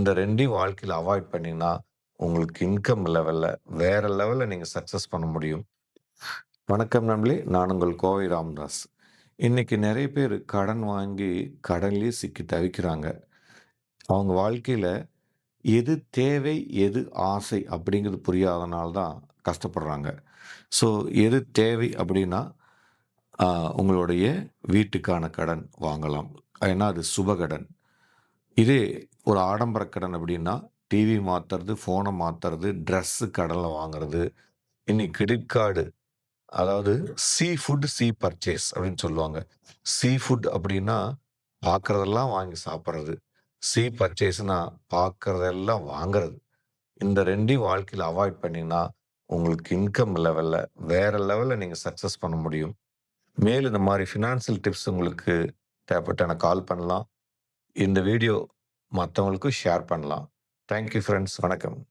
இந்த ரெண்டையும் வாழ்க்கையில் அவாய்ட் பண்ணீங்கன்னா, உங்களுக்கு இன்கம் லெவலில் வேற லெவலில் நீங்கள் சக்ஸஸ் பண்ண முடியும். வணக்கம் நம்பி நான் உங்கள் கோவை ராம்தாஸ் இன்னைக்கு நிறைய பேர் கடன் வாங்கி கடன்லேயே சிக்கி தவிக்கிறாங்க. அவங்க வாழ்க்கையில் எது தேவை, எது ஆசை அப்படிங்கிறது புரியாதனால தான் கஷ்டப்படுறாங்க. ஸோ எது தேவை அப்படின்னா, உங்களுடைய வீட்டுக்கான கடன் வாங்கலாம். ஏன்னா அது சுபகடன். இதே ஒரு ஆடம்பர கடன் அப்படின்னா, டிவி மாற்றுறது ஃபோனை மாற்றுறது ட்ரெஸ்ஸு கடனில் வாங்குறது, இன்னைக்கு கிரெடிட் கார்டு அதாவது சீ ஃபுட், சீ பர்ச்சேஸ் அப்படின்னு சொல்லுவாங்க. சீ ஃபுட் அப்படின்னா, பார்க்குறதெல்லாம் வாங்கி சாப்பிட்றது சீ பர்ச்சேஸ்னா பார்க்குறதெல்லாம் வாங்குறது. இந்த ரெண்டையும் வாழ்க்கையில் அவாய்ட் பண்ணிங்கன்னா உங்களுக்கு இன்கம் லெவலில் வேறு லெவலில் நீங்கள் சக்ஸஸ் பண்ண முடியும். மேலும் இந்த மாதிரி ஃபினான்ஷியல் டிப்ஸ் உங்களுக்கு தேவைப்பட்டா எனக்கு கால் பண்ணலாம். இந்த வீடியோ மற்றவங்களுக்கும் ஷேர் பண்ணலாம். தேங்க் யூ வணக்கம்.